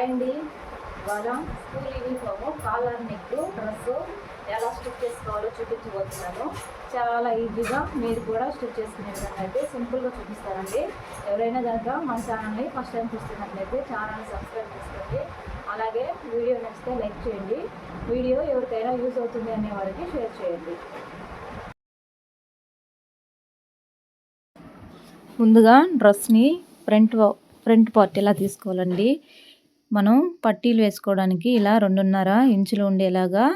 Hi అండి. ఇవాళ school uniform collar neck dress ఎలా స్టిచ్ చేసుకోవాలో చూపించబోతున్నాను. చాలా ఈజీగా మీరు కూడా స్టిచ్ చేసుకునే విధంగా అయితే సింపుల్గా చూపిస్తారండి. ఎవరైనా కనుక మన ఛానల్ని ఫస్ట్ టైం చూస్తున్నట్లయితే ఛానల్ని సబ్స్క్రైబ్ చేసుకోండి. అలాగే వీడియో నచ్చితే లైక్ చేయండి. వీడియో ఎవరికైనా యూజ్ అవుతుంది అనే వారికి షేర్ చేయండి. ముందుగా డ్రెస్ని ఫ్రంట్ ఫ్రంట్ పార్ట్ ఎలా తీసుకోవాలండి? మనం పట్టీలు వేసుకోవడానికి ఇలా రెండున్నర ఇంచులు ఉండేలాగా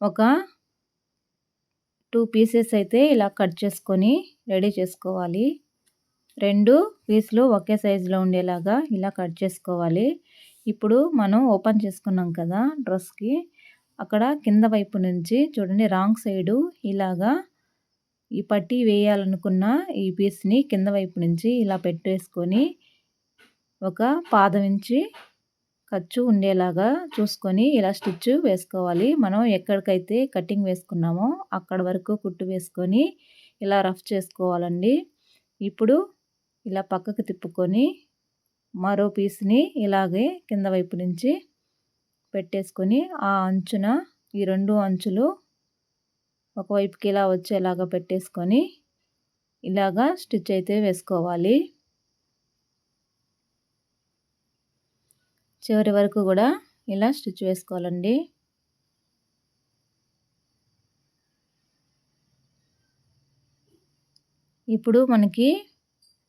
ఒక టూ పీసెస్ అయితే ఇలా కట్ చేసుకొని రెడీ చేసుకోవాలి. రెండు పీసులు ఒకే సైజులో ఉండేలాగా ఇలా కట్ చేసుకోవాలి. ఇప్పుడు మనం ఓపెన్ చేసుకున్నాం కదా డ్రెస్కి అక్కడ కింద వైపు నుంచి చూడండి రాంగ్ సైడు ఇలాగా ఈ పట్టీ వేయాలనుకున్న ఈ పీస్ని కింద వైపు నుంచి ఇలా పెట్టేసుకొని ఒక పాదం ఇంచి ఖర్చు ఉండేలాగా చూసుకొని ఇలా స్టిచ్ వేసుకోవాలి. మనం ఎక్కడికైతే కటింగ్ వేసుకున్నామో అక్కడ వరకు కుట్టు వేసుకొని ఇలా రఫ్ చేసుకోవాలండి. ఇప్పుడు ఇలా పక్కకు తిప్పుకొని మరో పీస్ని ఇలాగే కింద వైపు నుంచి పెట్టేసుకొని ఆ అంచున ఈ రెండు అంచులు ఒకవైపుకి ఇలా వచ్చేలాగా పెట్టేసుకొని ఇలాగా స్టిచ్ అయితే వేసుకోవాలి. చివరి వరకు కూడా ఇలా స్టిచ్ వేసుకోవాలండి. ఇప్పుడు మనకి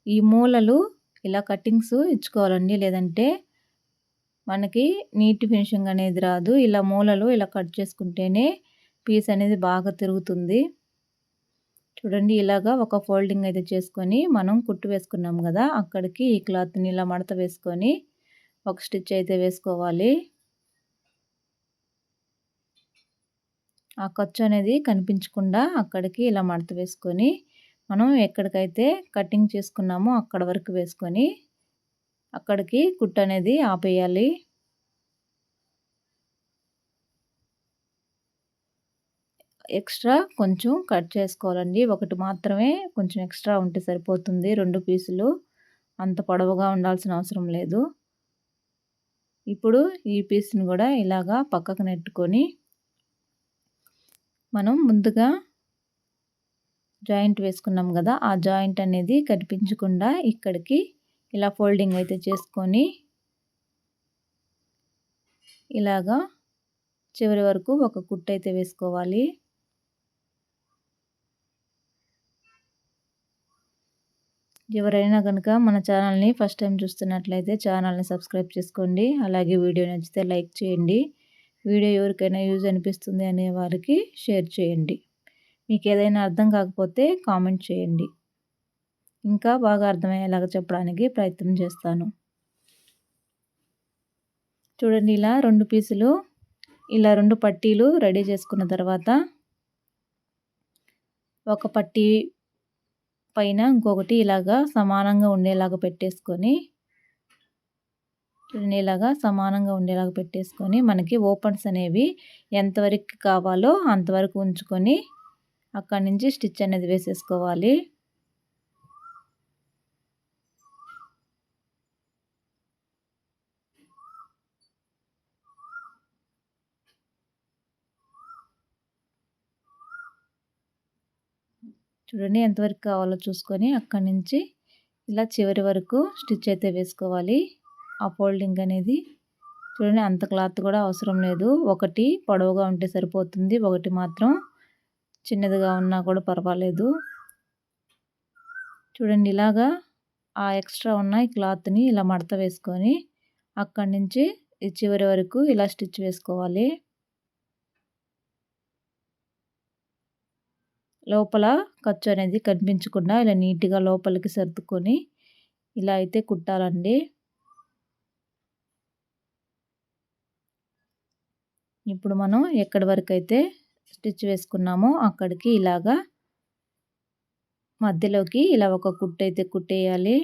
ఈ మూలలు ఇలా కటింగ్స్ ఇచ్చుకోవాలండి. లేదంటే మనకి నీట్ ఫినిషింగ్ అనేది రాదు. ఇలా మూలలు ఇలా కట్ చేసుకుంటేనే పీస్ అనేది బాగా తిరుగుతుంది. చూడండి ఇలాగా ఒక ఫోల్డింగ్ అయితే చేసుకొని మనం కుట్టు వేసుకున్నాం కదా అక్కడికి ఈ క్లాత్ని ఇలా మడత వేసుకొని ఒక స్టిచ్ అయితే వేసుకోవాలి. ఆ ఖర్చు అనేది కనిపించకుండా అక్కడికి ఇలా మడత వేసుకొని మనం ఎక్కడికైతే కటింగ్ చేసుకున్నామో అక్కడ వరకు వేసుకొని అక్కడికి కుట్టు అనేది ఆపేయాలి. ఎక్స్ట్రా కొంచెం కట్ చేసుకోవాలండి. ఒకటి మాత్రమే కొంచెం ఎక్స్ట్రా ఉంటే సరిపోతుంది. రెండు పీసులు అంత పొడవుగా ఉండాల్సిన అవసరం లేదు. ఇప్పుడు ఈ పీస్ని కూడా ఇలాగా పక్కకు నెట్టుకొని మనం ముందుగా జాయింట్ వేసుకున్నాం కదా ఆ జాయింట్ అనేది కనిపించకుండా ఇక్కడికి ఇలా ఫోల్డింగ్ అయితే చేసుకొని ఇలాగా చివరి వరకు ఒక కుట్టు అయితే వేసుకోవాలి. ఎవరైనా కనుక మన ఛానల్ని ఫస్ట్ టైం చూస్తున్నట్లయితే ఛానల్ని సబ్స్క్రైబ్ చేసుకోండి. అలాగే వీడియో నచ్చితే లైక్ చేయండి. వీడియో ఎవరికైనా యూజ్ అనిపిస్తుంది అనే వారికి షేర్ చేయండి. మీకు ఏదైనా అర్థం కాకపోతే కామెంట్ చేయండి. ఇంకా బాగా అర్థమయ్యేలాగా చెప్పడానికి ప్రయత్నం చేస్తాను. చూడండి ఇలా రెండు పీసులు ఇలా రెండు పట్టీలు రెడీ చేసుకున్న తర్వాత ఒక పట్టీ పైన ఇంకొకటి ఇలాగా సమానంగా ఉండేలాగా పెట్టేసుకొని ఇలాగా సమానంగా ఉండేలాగా పెట్టేసుకొని మనకి ఓపెన్స్ అనేవి ఎంతవరకు కావాలో అంతవరకు ఉంచుకొని అక్కడి నుంచి స్టిచ్ అనేది వేసేసుకోవాలి. చూడండి ఎంతవరకు కావాలో చూసుకొని అక్కడి నుంచి ఇలా చివరి వరకు స్టిచ్ అయితే వేసుకోవాలి. ఆ ఫోల్డింగ్ అనేది చూడండి అంత క్లాత్ కూడా అవసరం లేదు. ఒకటి పొడవుగా ఉంటే సరిపోతుంది. ఒకటి మాత్రం చిన్నదిగా ఉన్నా కూడా పర్వాలేదు. చూడండి ఇలాగా ఆ ఎక్స్ట్రా ఉన్న ఈ క్లాత్ని ఇలా మడత వేసుకొని అక్కడి నుంచి చివరి వరకు ఇలా స్టిచ్ వేసుకోవాలి. లోపల ఖర్చు అనేది కనిపించకుండా ఇలా నీట్గా లోపలికి సర్దుకొని ఇలా అయితే కుట్టాలండి. ఇప్పుడు మనం ఎక్కడి వరకు అయితే స్టిచ్ వేసుకున్నామో అక్కడికి ఇలాగా మధ్యలోకి ఇలా ఒక కుట్టు అయితే కుట్టేయాలి.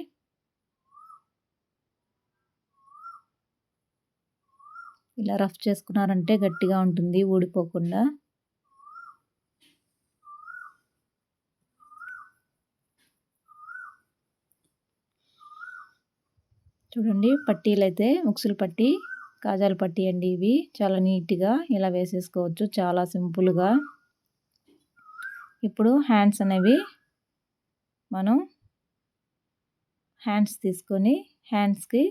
ఇలా రఫ్ చేసుకున్నారంటే గట్టిగా ఉంటుంది ఊడిపోకుండా. చూడండి పట్టీలు అయితే ఉక్సులు పట్టి కాజాలు పట్టి అండి ఇవి. చాలా నీట్గా ఇలా వేసేసుకోవచ్చు. చాలా సింపుల్గా. ఇప్పుడు హ్యాండ్స్ అనేవి మనం హ్యాండ్స్ తీసుకొని హ్యాండ్స్కి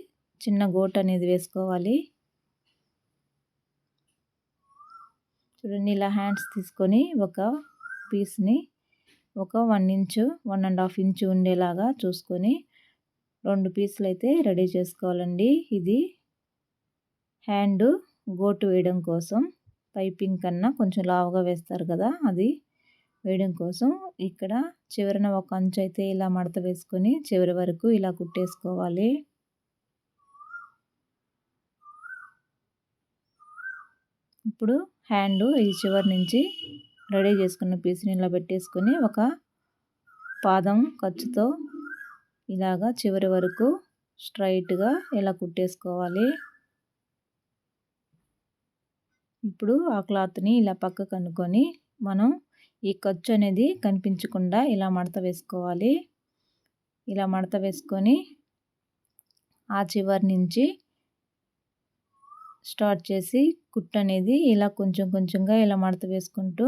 చిన్న గోట్ అనేది వేసుకోవాలి. చూడండి ఇలా హ్యాండ్స్ తీసుకొని ఒక పీస్ని ఒక one inch one and half inch ఉండేలాగా చూసుకొని రెండు పీసులు అయితే రెడీ చేసుకోవాలండి. ఇది హ్యాండ్ గోటు వేయడం కోసం. పైపింగ్ కన్నా కొంచెం లావుగా వేస్తారు కదా అది వేయడం కోసం. ఇక్కడ చివరన ఒక అంచు అయితే ఇలా మడత వేసుకొని చివరి వరకు ఇలా కుట్టేసుకోవాలి. ఇప్పుడు హ్యాండ్ ఈ చివరి నుంచి రెడీ చేసుకున్న పీస్ని ఇలా పెట్టేసుకొని ఒక పాదం ఖర్చుతో ఇలాగా చివరి వరకు స్ట్రైట్గా ఇలా కుట్టేసుకోవాలి? ఇప్పుడు ఆ క్లాత్ని ఇలా పక్కకు అనుకొని మనం ఈ ఖర్చు అనేది కనిపించకుండా ఇలా మడత వేసుకోవాలి. ఇలా మడత వేసుకొని ఆ చివరి నుంచి స్టార్ట్ చేసి కుట్టు అనేది ఇలా కొంచెం కొంచెంగా ఇలా మడత వేసుకుంటూ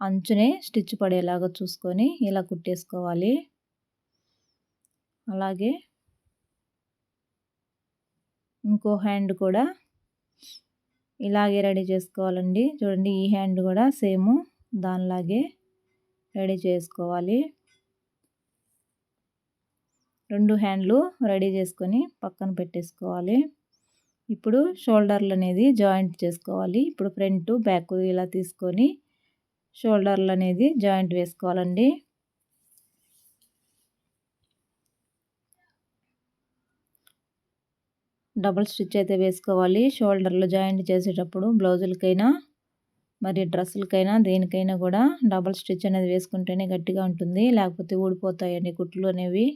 అంచునే స్టిచ్ పడేలాగా చూసుకొని ఇలా కుట్టేసుకోవాలి. అలాగే ఇంకో హ్యాండ్ కూడా ఇలాగే రెడీ చేసుకోవాలండి. చూడండి ఈ హ్యాండ్ కూడా సేమ్ దానిలాగే రెడీ చేసుకోవాలి. రెండు హ్యాండ్లు రెడీ చేసుకొని పక్కన పెట్టేసుకోవాలి. ఇప్పుడు షోల్డర్లు అనేది జాయింట్ చేసుకోవాలి. ఇప్పుడు ఫ్రంట్ బ్యాక్ ఇలా తీసుకొని షోల్డర్లు అనేది జాయింట్ వేసుకోవాలండి. డబుల్ స్టిచ్ అయితే వేసుకోవాలి. షోల్డర్లు జాయింట్ చేసేటప్పుడు బ్లౌజులకైనా మరి డ్రెస్సులకైనా దేనికైనా కూడా డబుల్ స్టిచ్ అనేది వేసుకుంటేనే గట్టిగా ఉంటుంది. లేకపోతే ఊడిపోతాయండి కుట్లు అనేవి.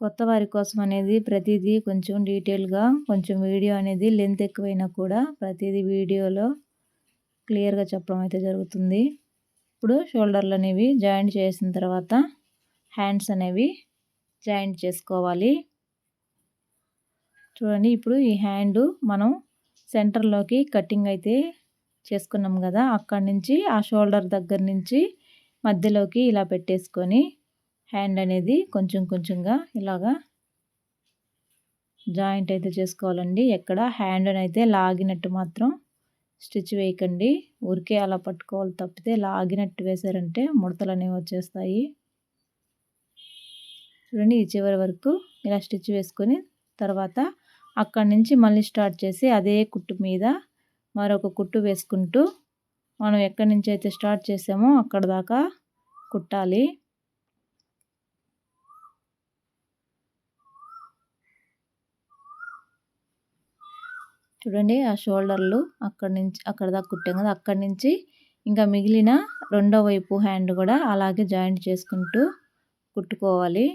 కొత్త వారి కోసం అనేది ప్రతిదీ కొంచెం డీటెయిల్గా కొంచెం వీడియో అనేది లెంత్ ఎక్కువైనా కూడా ప్రతిదీ వీడియోలో క్లియర్గా చెప్పడం అయితే జరుగుతుంది. ఇప్పుడు షోల్డర్లు అనేవి జాయింట్ చేసిన తర్వాత హ్యాండ్స్ అనేవి జాయింట్ చేసుకోవాలి. చూడండి ఇప్పుడు ఈ హ్యాండ్ మనం సెంటర్లోకి కటింగ్ అయితే చేసుకున్నాం కదా అక్కడి నుంచి ఆ షోల్డర్ దగ్గర నుంచి మధ్యలోకి ఇలా పెట్టేసుకొని హ్యాండ్ అనేది కొంచెం కొంచెంగా ఇలాగా జాయింట్ అయితే చేసుకోవాలండి. ఎక్కడ హ్యాండ్ అయితే లాగినట్టు మాత్రం స్టిచ్ వేయకండి. ఊరికే అలా పట్టుకోవాలి తప్పితే లాగినట్టు వేసారంటే ముడతలు అనేవి వచ్చేస్తాయి. చూడండి ఈ చివరి వరకు ఇలా స్టిచ్ వేసుకొని తర్వాత అక్కడి నుంచి మళ్ళీ స్టార్ట్ చేసి అదే కుట్టు మీద మరొక కుట్టు వేసుకుంటూ మనం ఎక్కడి నుంచి అయితే స్టార్ట్ చేసామో అక్కడ దాకా కుట్టాలి. చూడండి ఆ షోల్డర్లు అక్కడి నుంచి అక్కడ దాకా కుట్టాం కదా అక్కడి నుంచి ఇంకా మిగిలిన రెండో వైపు హ్యాండ్ కూడా అలాగే జాయింట్ చేసుకుంటూ కుట్టుకోవాలి.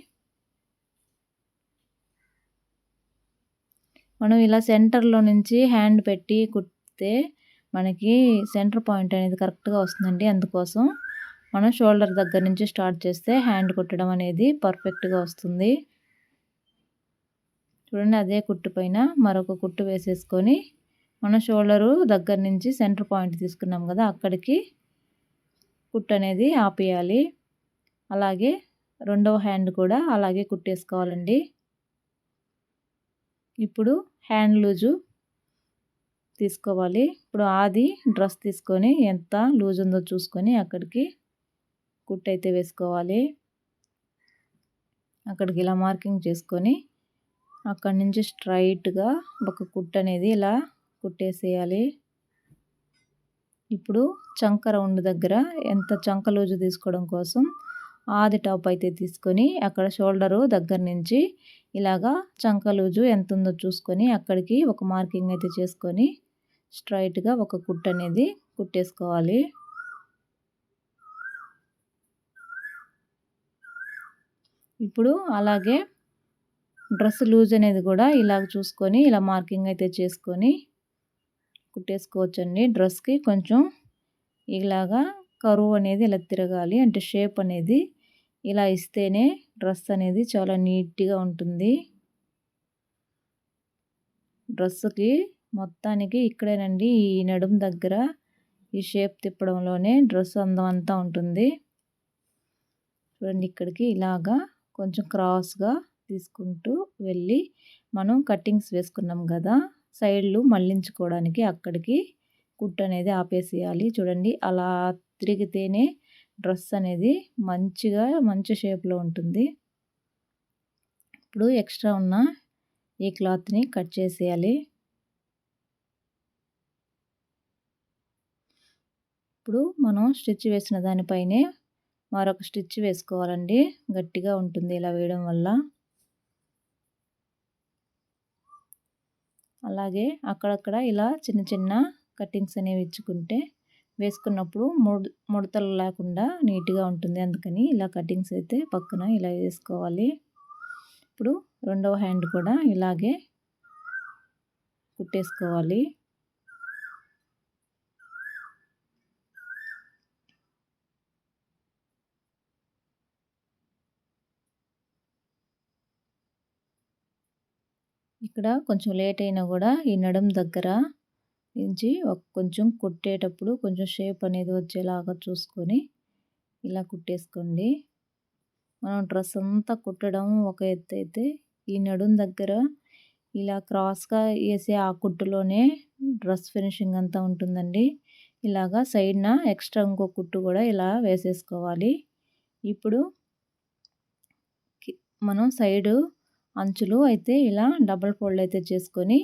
మనం ఇలా సెంటర్లో నుంచి హ్యాండ్ పెట్టి కుట్టితే మనకి సెంటర్ పాయింట్ అనేది కరెక్ట్గా వస్తుందండి. అందుకోసం మనం షోల్డర్ దగ్గర నుంచి స్టార్ట్ చేస్తే హ్యాండ్ కుట్టడం అనేది పర్ఫెక్ట్గా వస్తుంది. చూడండి అదే కుట్టు పైన మరొక కుట్టు వేసేసుకొని మన షోల్డరు దగ్గర నుంచి సెంటర్ పాయింట్ తీసుకున్నాం కదా అక్కడికి కుట్టు అనేది ఆపేయాలి. అలాగే రెండవ హ్యాండ్ కూడా అలాగే కుట్టేసుకోవాలండి. ఇప్పుడు హ్యాండ్ లూజు తీసుకోవాలి. ఇప్పుడు ఆది డ్రెస్ తీసుకొని ఎంత లూజ్ ఉందో చూసుకొని అక్కడికి కుట్టు అయితే వేసుకోవాలి. అక్కడికి ఇలా మార్కింగ్ చేసుకొని అక్కడి నుంచి స్ట్రైట్గా ఒక కుట్ అనేది ఇలా కుట్టేసేయాలి. ఇప్పుడు చంక రౌండ్ దగ్గర ఎంత చంక లూజు తీసుకోవడం కోసం ఆది టాప్ అయితే తీసుకొని అక్కడ షోల్డరు దగ్గర నుంచి ఇలాగా చంక లూజు ఎంత ఉందో చూసుకొని అక్కడికి ఒక మార్కింగ్ అయితే చేసుకొని స్ట్రైట్గా ఒక కుట్ అనేది కుట్టేసుకోవాలి. ఇప్పుడు అలాగే డ్రెస్ లూజ్ అనేది కూడా ఇలాగ చూసుకొని ఇలా మార్కింగ్ అయితే చేసుకొని కుట్టేసుకోవచ్చండి. డ్రెస్కి కొంచెం ఇలాగా కరువు అనేది ఇలా తిరగాలి. అంటే షేప్ అనేది ఇలా ఇస్తేనే డ్రెస్ అనేది చాలా నీట్గా ఉంటుంది. డ్రెస్సుకి మొత్తానికి ఇక్కడేనండి ఈ నడుము దగ్గర ఈ షేప్ తిప్పడంలోనే డ్రెస్ అందం అంతా ఉంటుంది. చూడండి ఇక్కడికి ఇలాగా కొంచెం క్రాస్గా తీసుకుంటూ వెళ్ళి మనం కట్టింగ్స్ వేసుకున్నాం కదా సైడ్లు మళ్ళించుకోవడానికి అక్కడికి కుట్ అనేది ఆపేసేయాలి. చూడండి అలా తిరిగితేనే డ్రెస్ అనేది మంచిగా మంచి షేప్లో ఉంటుంది. ఇప్పుడు ఎక్స్ట్రా ఉన్న ఈ క్లాత్ని కట్ చేసేయాలి. ఇప్పుడు మనం స్టిచ్ వేసిన దానిపైనే మరొక స్టిచ్ వేసుకోవాలండి. గట్టిగా ఉంటుంది ఇలా వేయడం వల్ల. అలాగే అక్కడక్కడ ఇలా చిన్న చిన్న కటింగ్స్ అనేవి ఇచ్చుకుంటే వేసుకున్నప్పుడు ముడ్ ముడతలు లేకుండా నీట్గా ఉంటుంది. అందుకని ఇలా కటింగ్స్ అయితే పక్కన ఇలా వేసుకోవాలి. ఇప్పుడు రెండవ హ్యాండ్ కూడా ఇలాగే కుట్టేసుకోవాలి. ఇక్కడ కొంచెం లేట్ అయినా కూడా ఈ నడుం దగ్గర నుంచి ఒక కొంచెం కుట్టేటప్పుడు కొంచెం షేప్ అనేది వచ్చేలాగా చూసుకొని ఇలా కుట్టేసుకోండి. మనం డ్రెస్ అంతా కుట్టడం ఒక ఎత్తు అయితే ఈ నడుం దగ్గర ఇలా క్రాస్గా వేసే ఆ కుట్టులోనే డ్రెస్ ఫినిషింగ్ అంతా ఉంటుందండి. ఇలాగా సైడ్న ఎక్స్ట్రా ఇంకో కుట్టు కూడా ఇలా వేసేసుకోవాలి. ఇప్పుడు మనం సైడు అంచులు అయితే ఇలా డబల్ ఫోల్డ్ అయితే చేసుకొని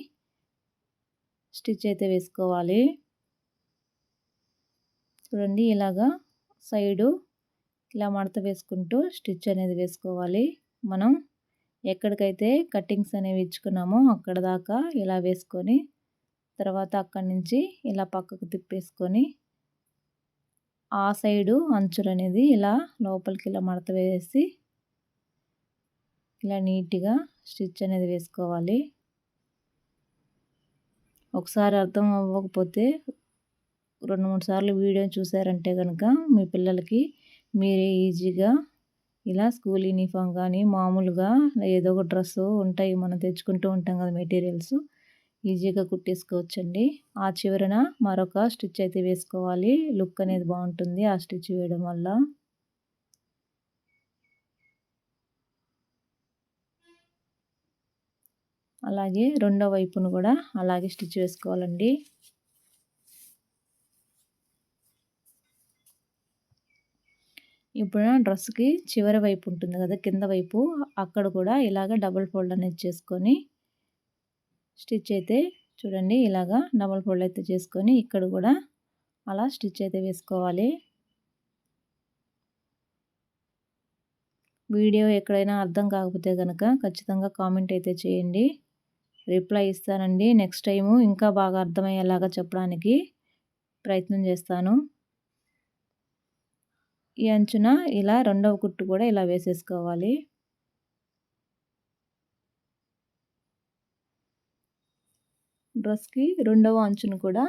స్టిచ్ అయితే వేసుకోవాలి. చూడండి ఇలాగా సైడు ఇలా మడత వేసుకుంటూ స్టిచ్ అనేది వేసుకోవాలి. మనం ఎక్కడికైతే కట్టింగ్స్ అనేవి ఇచ్చుకున్నామో అక్కడ దాకా ఇలా వేసుకొని తర్వాత అక్కడి నుంచి ఇలా పక్కకు తిప్పేసుకొని ఆ సైడు అంచులు అనేది ఇలా లోపలికి ఇలా మడత వేసి ఇలా నీట్గా స్టిచ్ అనేది వేసుకోవాలి. ఒకసారి అర్థం అవ్వకపోతే రెండు మూడు సార్లు వీడియో చూసారంటే కనుక మీ పిల్లలకి మీరే ఈజీగా ఇలా స్కూల్ యూనిఫామ్ కానీ మామూలుగా ఏదో ఒక డ్రెస్ ఉంటాయి మనం తెచ్చుకుంటూ ఉంటాం కదా మెటీరియల్స్. ఈజీగా కుట్టేసుకోవచ్చండి. ఆ చివరన మరొక స్టిచ్ అయితే వేసుకోవాలి. లుక్ అనేది బాగుంటుంది ఆ స్టిచ్ వేయడం వల్ల. అలాగే రెండో వైపును కూడా అలాగే స్టిచ్ వేసుకోవాలండి. ఇప్పుడు డ్రెస్కి చివరి వైపు ఉంటుంది కదా కింద వైపు అక్కడ కూడా ఇలాగ డబుల్ ఫోల్డ్ అనేది చేసుకొని స్టిచ్ అయితే చూడండి ఇలాగా డబుల్ ఫోల్డ్ అయితే చేసుకొని ఇక్కడ కూడా అలా స్టిచ్ అయితే వేసుకోవాలి. వీడియో ఎక్కడైనా అర్థం కాకపోతే కనుక ఖచ్చితంగా కామెంట్ అయితే చేయండి. రిప్లై ఇస్తానండి. నెక్స్ట్ టైము ఇంకా బాగా అర్థమయ్యేలాగా చెప్పడానికి ప్రయత్నం చేస్తాను. ఈ అంచున ఇలా రెండవ కుట్టు కూడా ఇలా వేసేసుకోవాలి. డ్రెస్కి రెండవ అంచును కూడా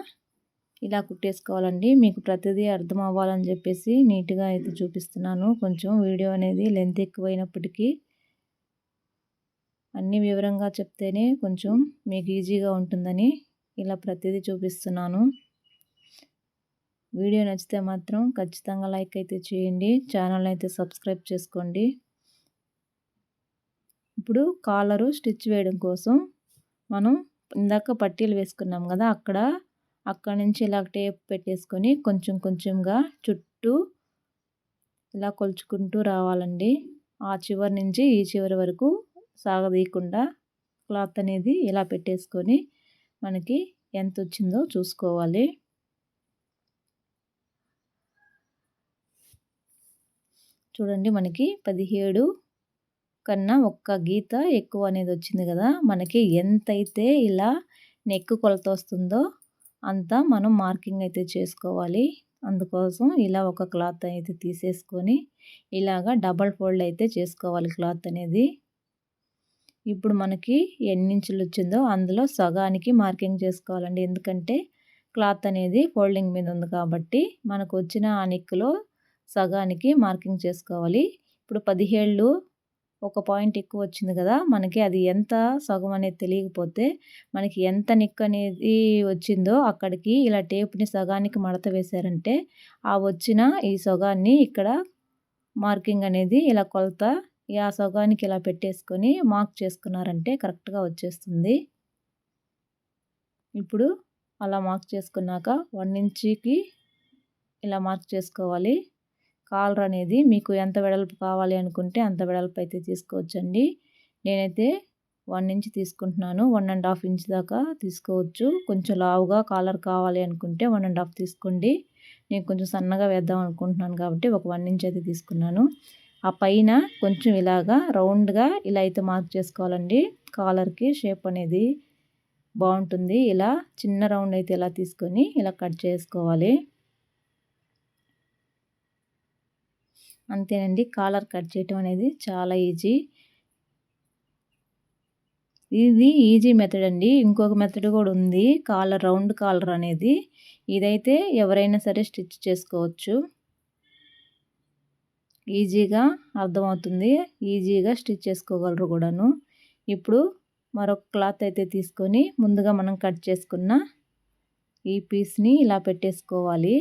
ఇలా కుట్టేసుకోవాలండి. మీకు ప్రతిదీ అర్థం అవ్వాలని చెప్పేసి నీట్గా అయితే చూపిస్తున్నాను. కొంచెం వీడియో అనేది లెంత్ ఎక్కువైనప్పటికీ అన్ని వివరంగా చెప్తేనే కొంచెం మీకు ఈజీగా ఉంటుందని ఇలా ప్రతిదీ చూపిస్తున్నాను. వీడియో నచ్చితే మాత్రం ఖచ్చితంగా లైక్ అయితే చేయండి ఛానల్ అయితే సబ్స్క్రైబ్ చేసుకోండి. ఇప్పుడు కాలరు స్టిచ్ వేయడం కోసం మనం ఇందాక పట్టీలు వేసుకున్నాం కదా అక్కడ అక్కడ నుంచి ఇలా టేప్ పెట్టేసుకొని కొంచెం కొంచెంగా చుట్టూ ఇలా కొలుచుకుంటూ రావాలండి. ఆ చివరి నుంచి ఈ చివరి వరకు సాగదీయకుండా క్లాత్ అనేది ఇలా పెట్టేసుకొని మనకి ఎంత వచ్చిందో చూసుకోవాలి. చూడండి మనకి పదిహేడు కన్నా ఒక్క గీత ఎక్కువ అనేది వచ్చింది కదా మనకి ఎంతైతే ఇలా నెక్ కొలత వస్తుందో అంతా మనం మార్కింగ్ అయితే చేసుకోవాలి. అందుకోసం ఇలా ఒక క్లాత్ అయితే తీసేసుకొని ఇలాగా డబల్ ఫోల్డ్ అయితే చేసుకోవాలి క్లాత్ అనేది. ఇప్పుడు మనకి ఎన్ని ఇంచులు వచ్చిందో అందులో సగానికి మార్కింగ్ చేసుకోవాలండి. ఎందుకంటే క్లాత్ అనేది ఫోల్డింగ్ మీద ఉంది కాబట్టి మనకు వచ్చిన ఆ నిక్కులో సగానికి మార్కింగ్ చేసుకోవాలి. ఇప్పుడు పదిహేళ్ళు ఒక పాయింట్ ఎక్కువ వచ్చింది కదా మనకి అది ఎంత సగం అనేది తెలియకపోతే మనకి ఎంత నిక్ అనేది వచ్చిందో అక్కడికి ఇలా టేప్ని సగానికి మడత వేశారంటే ఆ వచ్చిన ఈ సగాన్ని ఇక్కడ మార్కింగ్ అనేది ఇలా కొలత ఆ సగానికి ఇలా పెట్టేసుకొని మార్క్ చేసుకున్నారంటే కరెక్ట్గా వచ్చేస్తుంది. ఇప్పుడు అలా మార్క్ చేసుకున్నాక వన్ ఇంచుకి ఇలా మార్క్ చేసుకోవాలి. కాలర్ అనేది మీకు ఎంత వెడల్పు కావాలి అనుకుంటే అంత వెడల్పు అయితే తీసుకోవచ్చండి. నేనైతే వన్ ఇంచ్ తీసుకుంటున్నాను. వన్ అండ్ హాఫ్ ఇంచ్ దాకా తీసుకోవచ్చు. కొంచెం లావుగా కాలర్ కావాలి అనుకుంటే వన్ అండ్ హాఫ్ తీసుకోండి. నేను కొంచెం సన్నగా వేద్దాం అనుకుంటున్నాను కాబట్టి ఒక వన్ ఇంచ్ అయితే తీసుకున్నాను. ఆ పైన కొంచెం ఇలాగా రౌండ్గా ఇలా అయితే మార్క్ చేసుకోవాలండి. కాలర్కి షేప్ అనేది బాగుంటుంది. ఇలా చిన్న రౌండ్ అయితే ఇలా తీసుకొని ఇలా కట్ చేసుకోవాలి. అంతేనండి. కాలర్ కట్ చేయటం అనేది చాలా ఈజీ. ఇది ఈజీ మెథడ్ అండి. ఇంకొక మెథడ్ కూడా ఉంది. కాలర్ రౌండ్ కాలర్ అనేది. ఇదైతే ఎవరైనా సరే స్టిచ్ చేసుకోవచ్చు. ఈజీగా అర్థమవుతుంది. ఈజీగా స్టిచ్ చేసుకోగలరు కూడాను. ఇప్పుడు మరొక క్లాత్ అయితే తీసుకొని ముందుగా మనం కట్ చేసుకున్న ఈ పీస్ని ఇలా పెట్టేసుకోవాలి.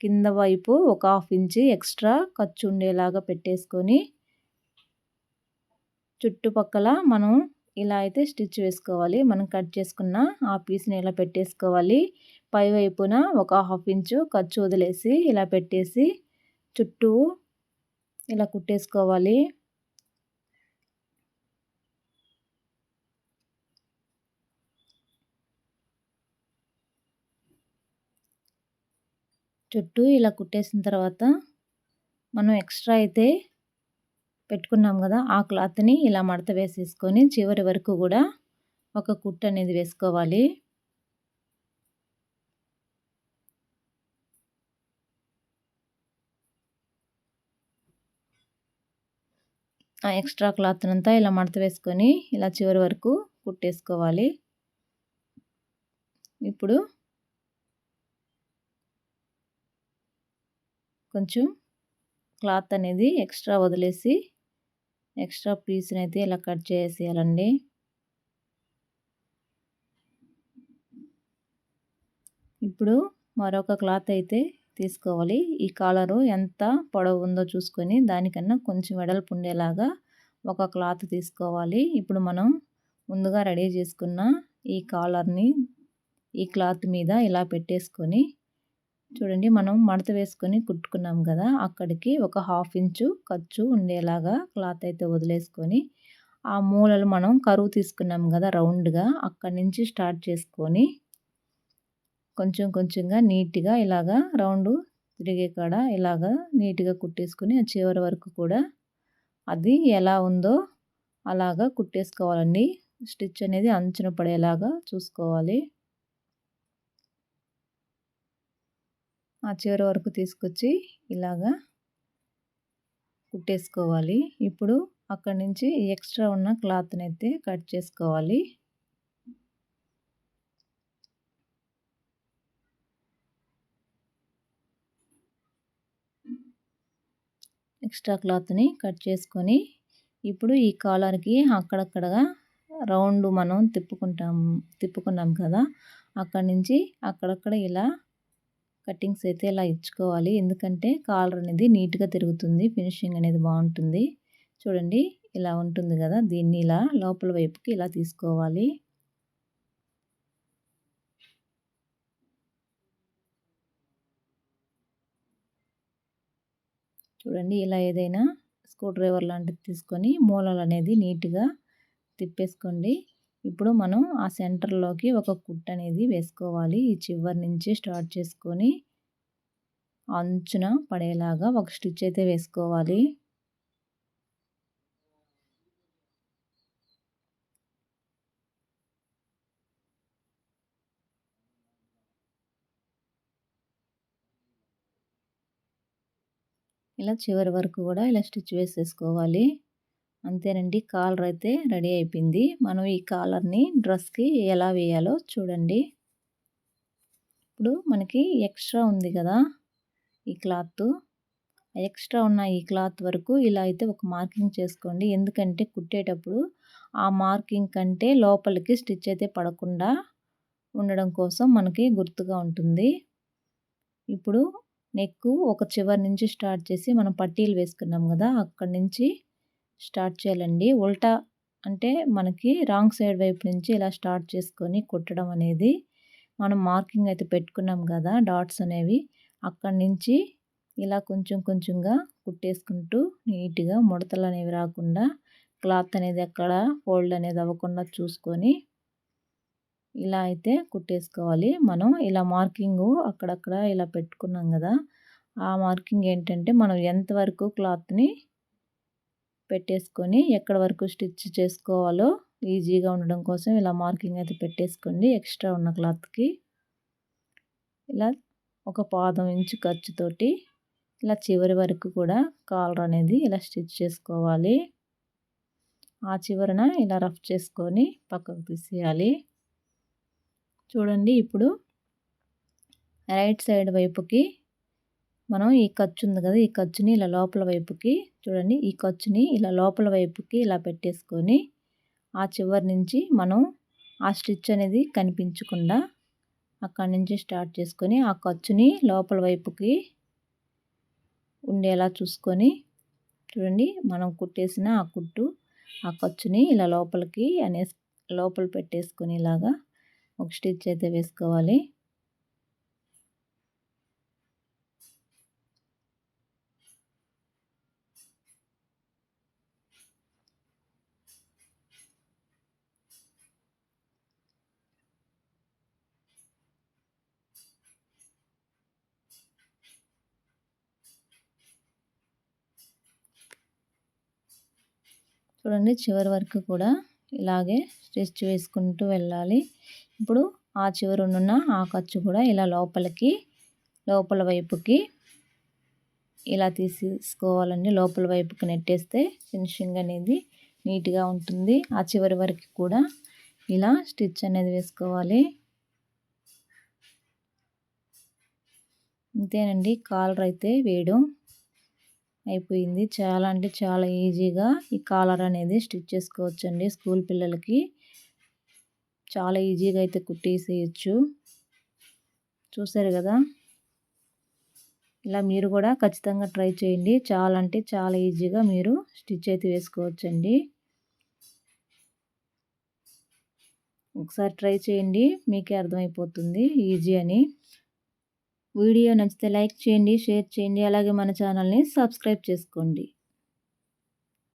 కింద వైపు ఒక హాఫ్ ఇంచి ఎక్స్ట్రా ఖర్చు ఉండేలాగా పెట్టేసుకొని చుట్టుపక్కల మనం ఇలా అయితే స్టిచ్ వేసుకోవాలి. మనం కట్ చేసుకున్న ఆ పీస్ని ఇలా పెట్టేసుకోవాలి. పై వైపున ఒక హాఫ్ ఇంచు ఖర్చు వదిలేసి ఇలా పెట్టేసి చుట్టూ ఇలా కుట్టేసుకోవాలి. చుట్టూ ఇలా కుట్టేసిన తర్వాత మనం ఎక్స్ట్రా అయితే పెట్టుకున్నాం కదా ఆ క్లాత్ని ఇలా మడత వేసేసుకొని చివరి వరకు కూడా ఒక కుట్టు అనేది వేసుకోవాలి. ఆ ఎక్స్ట్రా క్లాత్ అంతా ఇలా మడత వేసుకొని ఇలా చివరి వరకు కుట్టేసుకోవాలి. ఇప్పుడు కొంచెం క్లాత్ అనేది ఎక్స్ట్రా వదిలేసి ఎక్స్ట్రా పీస్ని అయితే ఇలా కట్ చేసేయాలండి. ఇప్పుడు మరొక క్లాత్ అయితే తీసుకోవాలి. ఈ కాలరు ఎంత పొడవు ఉందో చూసుకొని దానికన్నా కొంచెం వెడల్పు ఉండేలాగా ఒక క్లాత్ తీసుకోవాలి. ఇప్పుడు మనం ముందుగా రెడీ చేసుకున్న ఈ కాలర్ని ఈ క్లాత్ మీద ఇలా పెట్టేసుకొని చూడండి మనం మడత వేసుకొని కుట్టుకున్నాం కదా అక్కడికి ఒక హాఫ్ ఇంచు ఖర్చు ఉండేలాగా క్లాత్ అయితే వదిలేసుకొని ఆ మూలలు మనం కరువు తీసుకున్నాం కదా రౌండ్గా అక్కడి నుంచి స్టార్ట్ చేసుకొని కొంచెం కొంచెంగా నీట్గా ఇలాగా రౌండ్ తిరిగే కాడ ఇలాగా నీట్గా కుట్టేసుకొని ఆ చివరి వరకు కూడా అది ఎలా ఉందో అలాగా కుట్టేసుకోవాలండి. స్టిచ్ అనేది అంచున పడేలాగా చూసుకోవాలి. ఆ చివరి వరకు తీసుకొచ్చి ఇలాగా కుట్టేసుకోవాలి. ఇప్పుడు అక్కడి నుంచి ఎక్స్ట్రా ఉన్న క్లాత్ని అయితే కట్ చేసుకోవాలి. ఎక్స్ట్రా క్లాత్ని కట్ చేసుకొని ఇప్పుడు ఈ కాలర్కి అక్కడక్కడగా రౌండ్ మనం తిప్పుకుంటాం తిప్పుకున్నాం కదా! అక్కడి నుంచి అక్కడక్కడ ఇలా కటింగ్స్ అయితే ఇలా ఇచ్చుకోవాలి. ఎందుకంటే కాలర్ అనేది నీట్గా తిరుగుతుంది ఫినిషింగ్ అనేది బాగుంటుంది. చూడండి ఇలా ఉంటుంది కదా! దీన్ని ఇలా లోపల వైపుకి ఇలా తీసుకోవాలి. చూడండి ఇలా ఏదైనా స్క్రూ డ్రైవర్ లాంటిది తీసుకొని మూలలు అనేది నీట్గా తిప్పేసుకోండి. ఇప్పుడు మనం ఆ సెంటర్లోకి ఒక కుట్ అనేది వేసుకోవాలి. ఈ చివరి నుంచి స్టార్ట్ చేసుకొని అంచున పడేలాగా ఒక స్టిచ్ అయితే వేసుకోవాలి. ఇలా చివరి వరకు కూడా ఇలా స్టిచ్ వేసేసుకోవాలి. అంతేనండి కాలర్ అయితే రెడీ అయిపోయింది. మనం ఈ కాలర్ని డ్రెస్కి ఎలా వేయాలో చూడండి. ఇప్పుడు మనకి ఎక్స్ట్రా ఉంది కదా ఈ క్లాత్. ఎక్స్ట్రా ఉన్న ఈ క్లాత్ వరకు ఇలా అయితే ఒక మార్కింగ్ చేసుకోండి. ఎందుకంటే కుట్టేటప్పుడు ఆ మార్కింగ్ కంటే లోపలికి స్టిచ్ అయితే పడకుండా ఉండడం కోసం మనకి గుర్తుగా ఉంటుంది. ఇప్పుడు నెక్ ఒక చివరి నుంచి స్టార్ట్ చేసి మనం పట్టీలు వేసుకున్నాం కదా అక్కడి నుంచి స్టార్ట్ చేయాలండి. ఉల్టా అంటే మనకి రాంగ్ సైడ్ వైపు నుంచి ఇలా స్టార్ట్ చేసుకొని కుట్టడం అనేది మనం మార్కింగ్ అయితే పెట్టుకున్నాం కదా డాట్స్ అనేవి. అక్కడి నుంచి ఇలా కొంచెం కొంచెంగా కుట్టేసుకుంటూ నీట్గా ముడతలు అనేవి రాకుండా క్లాత్ అనేది ఎక్కడ ఫోల్డ్ అనేది అవ్వకుండా చూసుకొని ఇలా అయితే కుట్టేసుకోవాలి. మనం ఇలా మార్కింగ్ అక్కడక్కడ ఇలా పెట్టుకున్నాం కదా ఆ మార్కింగ్ ఏంటంటే మనం ఎంతవరకు క్లాత్ని పెట్టేసుకొని ఎక్కడ వరకు స్టిచ్ చేసుకోవాలో ఈజీగా ఉండడం కోసం ఇలా మార్కింగ్ అయితే పెట్టేసుకోండి ఎక్స్ట్రా ఉన్న క్లాత్కి. ఇలా ఒక పాదం ఇంచు ఖర్చుతోటి ఇలా చివరి వరకు కూడా కాలర్ అనేది ఇలా స్టిచ్ చేసుకోవాలి. ఆ చివరన ఇలా రఫ్ చేసుకొని పక్కకు తీసేయాలి. చూడండి ఇప్పుడు. రైట్ సైడ్ వైపుకి మనం ఈ ఖర్చు ఉంది కదా ఈ ఖర్చుని ఇలా లోపల వైపుకి చూడండి ఈ ఖర్చుని ఇలా లోపల వైపుకి ఇలా పెట్టేసుకొని ఆ చివరి నుంచి మనం ఆ స్టిచ్ అనేది కనిపించకుండా అక్కడి నుంచి స్టార్ట్ చేసుకొని ఆ ఖర్చుని లోపల వైపుకి ఉండేలా చూసుకొని చూడండి మనం కుట్టేసిన ఆ కుట్టు ఆ ఖర్చుని ఇలా లోపలికి అనే లోపల పెట్టేసుకొని ఇలాగా ఒక స్టిచ్ అయితే వేసుకోవాలి. చూడండి చివరి వరకు కూడా ఇలాగే స్టిచ్ వేసుకుంటూ వెళ్ళాలి. ఇప్పుడు ఆ చివరి ఉన్న ఆ ఖర్చు కూడా ఇలా లోపలికి లోపల వైపుకి ఇలా తీసుకోవాలండి లోపల వైపుకి నెట్టేస్తే ఫినిషింగ్ అనేది నీట్గా ఉంటుంది. ఆ చివరి వరకు కూడా ఇలా స్టిచ్ అనేది వేసుకోవాలి. అంతేనండి. కాలర్ అయితే వేయడం అయిపోయింది. చాలా అంటే చాలా ఈజీగా ఈ కాలర్ అనేది స్టిచ్ చేసుకోవచ్చండి స్కూల్ పిల్లలకి. చాలా ఈజీగా అయితే కుట్టేసేయచ్చు. చూసారు కదా? ఇలా మీరు కూడా ఖచ్చితంగా ట్రై చేయండి. చాలా అంటే చాలా ఈజీగా మీరు స్టిచ్ అయితే వేసుకోవచ్చండి. ఒకసారి ట్రై చేయండి. మీకే అర్థమైపోతుంది. ఈజీ అని. వీడియో నచ్చితే లైక్ చేయండి షేర్ చేయండి. అలాగే మన ఛానల్ని సబ్స్క్రైబ్ చేసుకోండి.